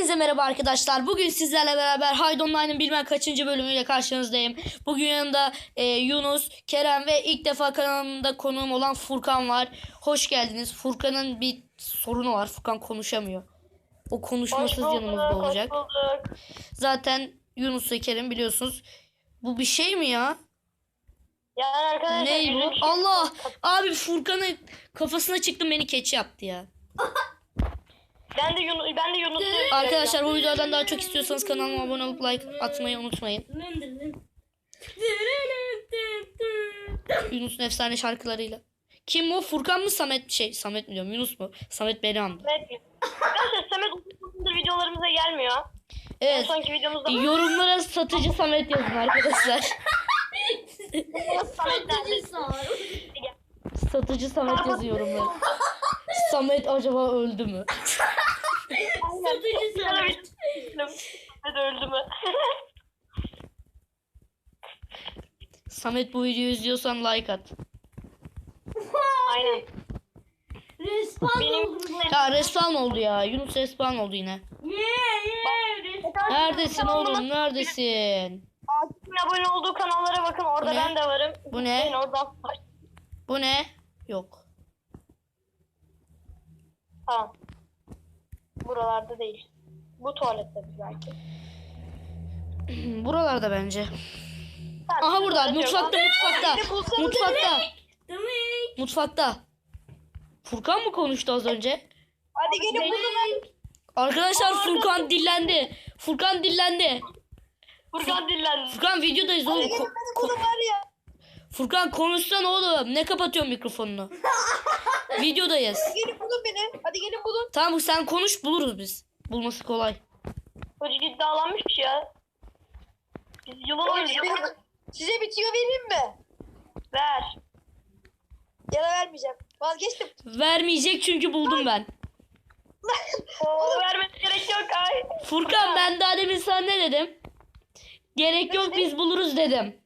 Hepinize merhaba arkadaşlar. Bugün sizlerle beraber Haydi Online'ın bilmem kaçıncı bölümüyle karşınızdayım. Bugün yanımda e, Yunus, Kerem ve ilk defa kanalımda konuğum olan Furkan var. Hoş geldiniz. Furkan'ın bir sorunu var. Furkan konuşamıyor. O konuşmasız bulduk, yanımızda olacak. Zaten Yunus ve Kerem biliyorsunuz. Bu bir şey mi ya? Yani arkadaşlar Ne bizim bu? şey- Allah! Abi Furkan'ın kafasına çıktım beni keçi yaptı ya. Ben de Yunus ben de Yunus'u Arkadaşlar bu videodan daha çok istiyorsanız kanalıma abone olup like atmayı unutmayın. Yunus'un efsane şarkılarıyla. Kim o? Furkan mı Samet şey Samet mi diyorum Yunus mu? Samet beni andı. Arkadaşlar Samet uzun zamandır videolarımıza gelmiyor. En Evet. sonki videomuzda Yorumlara satıcı Samet yazın arkadaşlar. Samet nerede? satıcı Samet yazın yorumlara. Samet acaba öldü mü? Satıcı Samet. Samet öldü mü? Samet bu videoyu izliyorsan like at. Aynen. Respawn Benim oldu. Ya respawn oldu ya. Yunus respawn oldu yine. Yeah yeah respawn. Neredesin oğlum? Neredesin? Akif'in abone olduğu kanallara bakın orada ben de varım. Bu ne? Ben oradan Bu ne? Yok. Tamam. Buralarda değil. Bu tuvalette belki. Buralarda bence. Tamam, Aha burada. yok. Mutfakta, mutfakta. Mutfakta. Mutfakta. Furkan mı konuştu az önce? Hadi gelin bulun. Arkadaşlar Furkan dillendi. Furkan dillendi. Furkan dillendi. Furkan videodayız oğlum. Ko- ko- var ya. Furkan konuşsana oğlum. Ne kapatıyorsun mikrofonunu? videodayız. Gelin bulun beni. Hadi gelin bulun. Tamam sen konuş buluruz biz. Bulması kolay. Çocuk iddialanmış ya. Biz yılan oynayacağız. Size bir tüyo vereyim mi? Ver. Ya da vermeyeceğim. Vazgeçtim. Vermeyecek çünkü buldum ben. Oo, vermene gerek yok ay. Furkan ben daha demin sana ne dedim? Gerek yok biz buluruz dedim.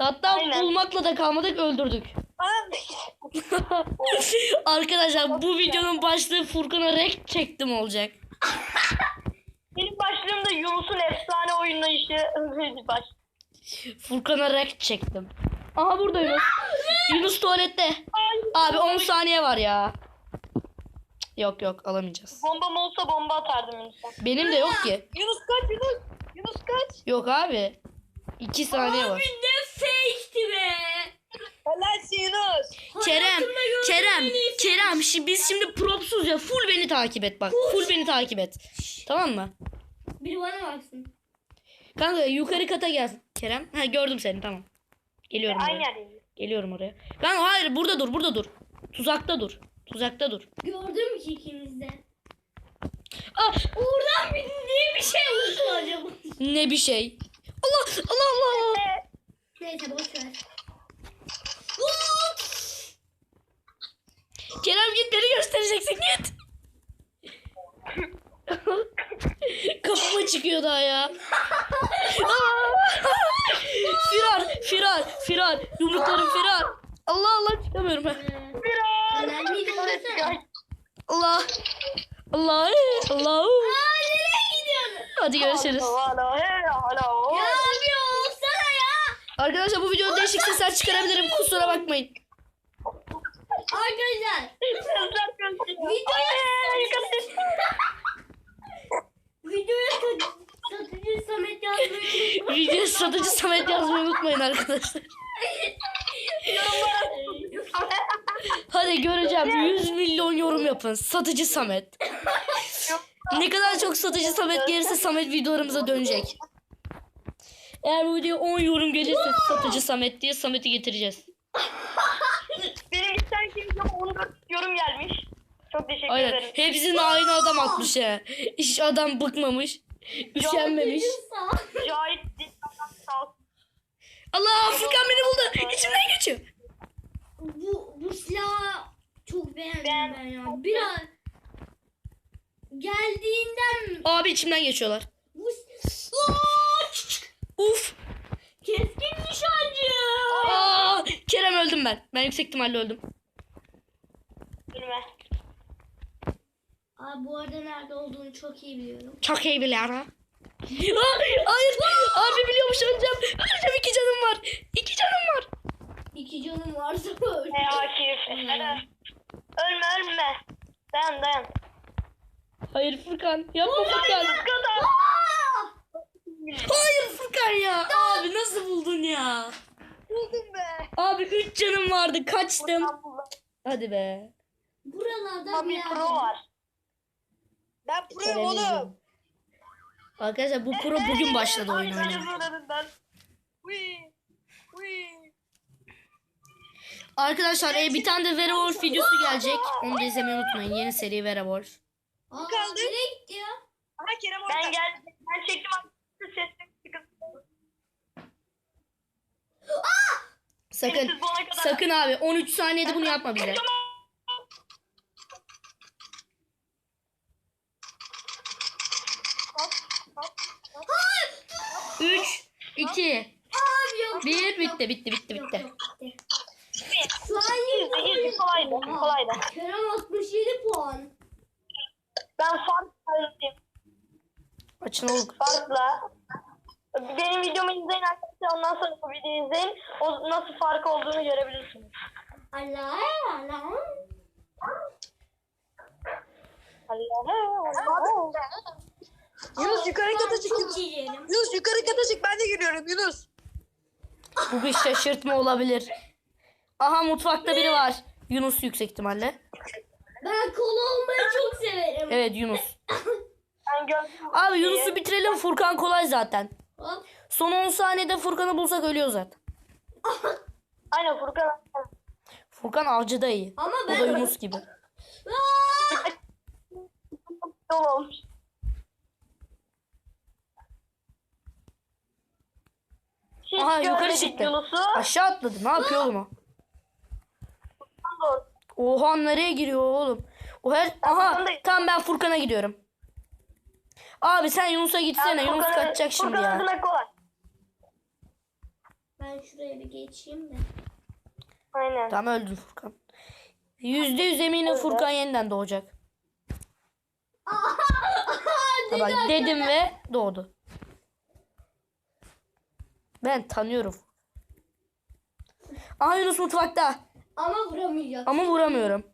Hatta Aynen. bulmakla da kalmadık öldürdük. Arkadaşlar bu videonun başlığı Furkan'a rek çektim olacak. Benim başlığım da Yunus'un efsane oynayışı. Baş. Furkan'a rek çektim. Aha burada Yunus. Yunus tuvalette. Abi 10 saniye var ya. Yok yok alamayacağız. Bombam olsa bomba atardım Yunus'a. Benim de yok ki. Yunus kaç Yunus? Yunus kaç? Yok abi. 2 saniye var. Abi ne fake'ti be. Yunus. Kerem, Kerem, Kerem. Şimdi biz şimdi propsuz ya. Full beni takip et bak. Full beni takip et. Tamam mı? Biri bana baksın. Kanka yukarı kata gel Kerem. Ha gördüm seni tamam. Geliyorum Aynı oraya. Geliyorum oraya. Kanka hayır burada dur burada dur. Tuzakta dur. Tuzakta dur. Gördün mü ki ikimiz de? Ah, Oradan bir, niye bir şey oldu acaba? ne bir şey. Allah Allah Allah. Neyse boş ver. Kerem git beni göstereceksin git. Kafama çıkıyor daha ya. Firar, firar, firar. Yumruklarım firar. Allah Allah çıkamıyorum ben. Gidiyorsun? Allah. Allah. Allah. Aa nereye? Hadi görüşürüz. Ya abi olsana ya. Arkadaşlar bu videoda değişik sesler çıkarabilirim. Kusura bakmayın. Arkadaşlar videoya sat- satıcı Samet yazmayı Video satıcı Samet yazmayı unutmayın arkadaşlar. Hadi göreceğim. 100 milyon yorum yapın. Satıcı Samet. Ne kadar çok satıcı Samet gelirse Samet videolarımıza dönecek. Eğer bu videoya 10 yorum gelirse satıcı Samet diye Samet'i getireceğiz. Benim ister ki videoma 14 yorum gelmiş. Çok teşekkür Aynen. ederim. Hepsini aynı adam atmış ya. Hiç adam bıkmamış. Üşenmemiş. Cahit. Allah Furkan beni buldu. İçimden geçiyor. Bu, bu silahı çok beğendim Ben- ben, ya. Biraz geldiğinden Abi içimden geçiyorlar. bu Uf. keskin nişancı. Aa, Kerem öldüm ben. Ben yüksek ihtimalle öldüm. Ölüme. Abi bu arada nerede olduğunu çok iyi biliyorum. Çok iyi biliyorum. Hayır, hayır. Abi biliyormuş öleceğim. Öleceğim iki canım var. İki canım var. İki canım varsa öl. Ne Akif. Ölme ölme. Dayan dayan. Hayır Furkan. Yapma Furkan. Hayır Furkan ya. Abi nasıl buldun ya? Buldum be. Abi üç canım vardı. Kaçtım. Hadi be. Buralarda bir pro var. Ben proyum oğlum. Arkadaşlar bu pro bugün başladı oyun oynamaya. Arkadaşlar e, bir tane de Werewolf videosu gelecek. Onu da izlemeyi unutmayın. Yeni seri Werewolf. Aa, kaldı? nereye gitti ya? Aha Kerem orada. Ben geldim. Ben çektim. Sesli sıkıntı. Sakın. Kadar- Sakın abi 13 saniyede bunu yapma bize. 3 2 Abi yok. 1 yok, bitti bitti bitti bitti. Şu an İyi, iyi, kolaydı, kolaydı. Kerem 67 puan. Ben fark alayım. Açın oğlum. Farkla. Benim videomu izleyin arkadaşlar. Ondan sonra bu videoyu izleyin. O nasıl fark olduğunu görebilirsiniz. Allah Allah. Allah'ım. Yunus yukarı kata çık. Yunus. yukarı kata çık. Ben de geliyorum Yunus. Bu bir şaşırtma olabilir. Aha mutfakta biri var. Yunus yüksek ihtimalle. Ben kola olmayı çok severim. Evet Yunus. Ben gördüm. Abi Yunus'u bitirelim. Furkan kolay zaten. Hop. Son 10 saniyede Furkan'ı bulsak ölüyor zaten. Aynen Furkan. Furkan avcı da iyi. Ama O ben... da Yunus gibi. Yol olmuş. Hiç Aha, yukarı görmedik çıktı. Yunus'u. Aşağı atladı. Ne yapıyor oğlum o? Oha nereye giriyor oğlum? O her... Aha tamam ben Furkan'a gidiyorum. Abi sen Yunus'a gitsene. Yunus Furkan'ı- kaçacak şimdi Furkan'ı ya. öldürmek kolay. Ben şuraya bir geçeyim de. Aynen. Tamam öldün Furkan. Yüzde yüz eminim Furkan yeniden doğacak. Bak dedim ve doğdu. Ben tanıyorum. Aha Yunus mutfakta. Ama vuramayacak. Ama vuramıyorum.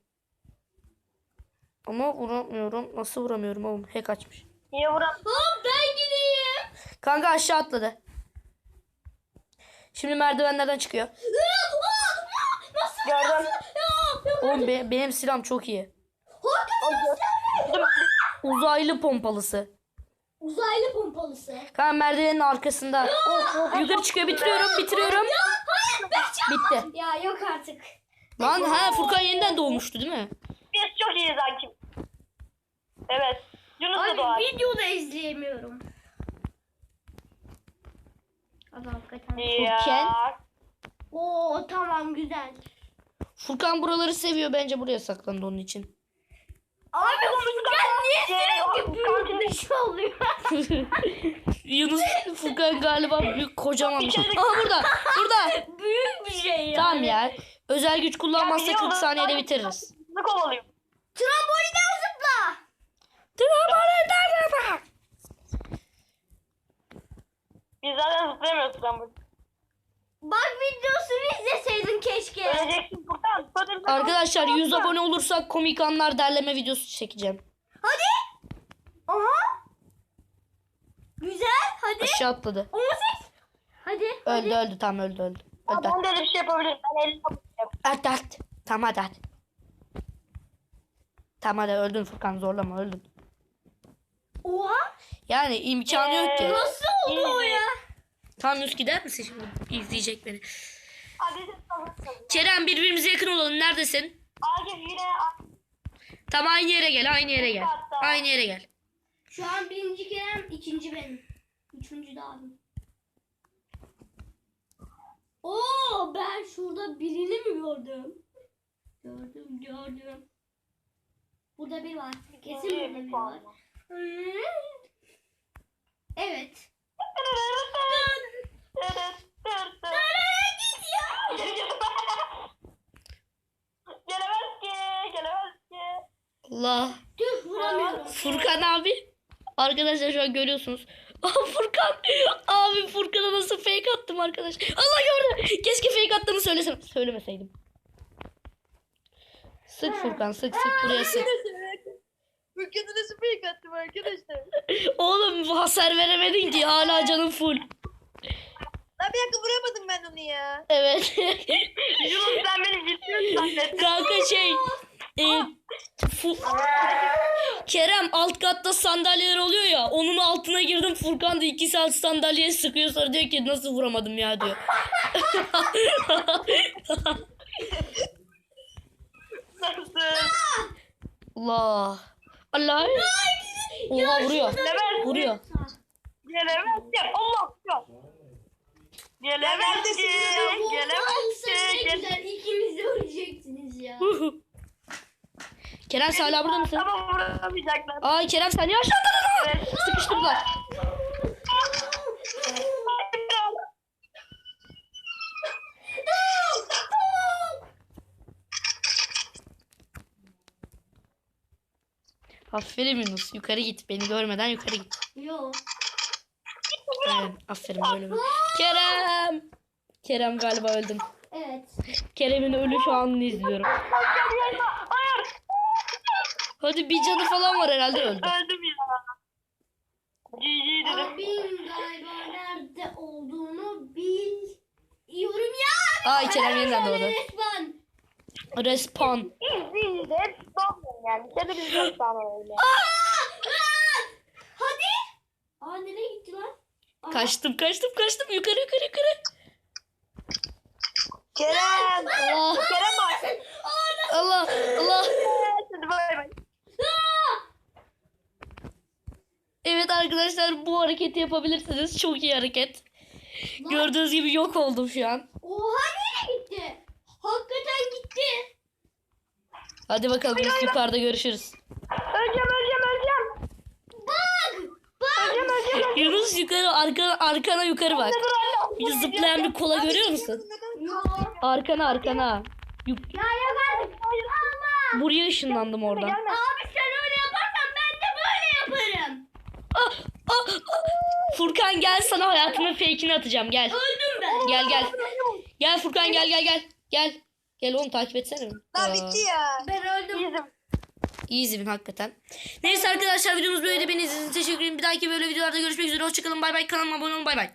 Ama vuramıyorum. Nasıl vuramıyorum oğlum? Hack açmış. Niye vuran? Hop ben gideyim. Kanka aşağı atladı. Şimdi merdivenlerden çıkıyor. Nasıl? Gördüm. Oğlum be- benim silahım çok iyi. Uzaylı pompalısı. Uzaylı pompalısı. Kanka merdivenin arkasında. Yukarı çıkıyor. Bitiriyorum. Bitiriyorum. Bitti. Ya yok artık. Lan ha Furkan yeniden doğmuştu değil mi? Biz çok iyiyiz Akif. Evet. Yunus. Abi videoda izleyemiyorum. Abi hakikaten. Ya. Furkan. Oo tamam güzel. Furkan buraları seviyor. Bence buraya saklandı onun için. Abi Furkan niye Şey, sürekli büyük dışı oluyor? Yunus Furkan galiba büyük kocaman bir şey. Aha burada. Burada. büyük bir şey ya. Tamam ya. Özel güç kullanmazsa Ya 40 biliyorum, saniyede bitiririz. Ne kovalıyor? Trambolinden Biz zaten zıplayamıyoruz bu. Bak videosunu izleseydin keşke. Öleceksin Arkadaşlar 100 abone olursak komik anlar derleme videosu çekeceğim. Hadi. Aha. Güzel. Hadi. Aşağı atladı. 18. Hadi. Öldü öldü tam öldü öldü. Ya Öldü. Ben de öyle bir şey yapabilirim. Ben 50 yapacağım. At at. Tamam hadi hadi. Tamam hadi öldün Furkan zorlama öldün. Oha. Yani imkanı yok ki. Ee, Nasıl oldu o ya? Tamam Yunus gider misin şimdi? İzleyecek beni. Sabırsınız. Kerem birbirimize yakın olalım. Neredesin? Akif yine Tam aynı yere gel. Aynı yere gel. Aynı yere gel. Şu an birinci Kerem, ikinci benim. Üçüncü de abim. Oo ben şurada birini mi gördüm? Gördüm gördüm. Burada bir var. Kesin burada bir var. Evet. Nereye gidiyor? Gelemez ki, gelemez ki. Allah. Tüh. Furkan abi. Arkadaşlar şu an görüyorsunuz. Aa Furkan. Abi Furkan'a nasıl fake attım arkadaş. Allah gördü. Keşke fake attığını söylesem. Söylemeseydim. Sık Furkan sık sık buraya sık. Furkan'ı nasıl fake attım arkadaşlar? Oğlum hasar veremedin ki hala canım full. Bir dakika vuramadım ben onu ya. Evet. Yunus sen beni ciddi zannettin. Kanka şey. e, Fu- Kerem alt katta sandalyeler oluyor ya. Onun altına girdim. Furkan da iki saat sandalyeye sıkıyor. Sonra diyor ki nasıl vuramadım ya diyor. Nasıl? Allah. Allah. Oha vuruyor. Vuruyor. Gelemez ki. Allah ya. Gelemez ki. Gelemez Olsa ne güzel ikimiz de öleceksiniz ya. Kerem sen hala burada mısın? Ama vuramayacaklar. Ay Kerem sen niye aşağıda? Evet. Sıkıştırdılar. Aferin Yunus. Yukarı git. Beni görmeden yukarı git. Yo. Evet, aferin böyle. bir- Kerem. Kerem galiba öldüm. Evet. Kerem'in ölüş anını izliyorum. Hayır. Hadi bir canı falan var herhalde öldü. Öldüm ya. GG dedim. Abim galiba nerede olduğunu biliyorum ya. Ay Kerem yeniden doğdu. Respawn. Hep sanmıyorum yani. Biz dört tane öyle. Hadi. Aa nereye gitti lan? Kaçtım kaçtım kaçtım yukarı yukarı yukarı. Kerem. Allah Kerem var. Allah Allah. Hadi bay bay. Evet arkadaşlar bu hareketi yapabilirsiniz. Çok iyi hareket. Gördüğünüz gibi yok oldum şu an. Oha nereye gitti? Hakikaten gitti. Hadi bakalım biz yukarıda görüşürüz. Öleceğim öleceğim öleceğim. Bak. Bak. Öleceğim öleceğim. Yunus yukarı arkana, arkana yukarı bak. Bir zıplayan bir kola görüyor musun? Arkana arkana. Yuk- Ya. Buraya ışınlandım oradan. Abi sen öyle yaparsan ben de böyle yaparım. Ah, ah, ah. Furkan gel sana hayatının fake'ini atacağım gel. Öldüm ben. Gel gel. Gel Furkan gel gel gel. Gel. Gel oğlum takip etsene Aa, bitti ya. Ben. İyi bin hakikaten. Neyse arkadaşlar videomuz böyle. Beni izlediğiniz için teşekkür ederim. Bir dahaki böyle videolarda görüşmek üzere. Hoşçakalın. Bay bay. Kanalıma abone olun. Bay bay.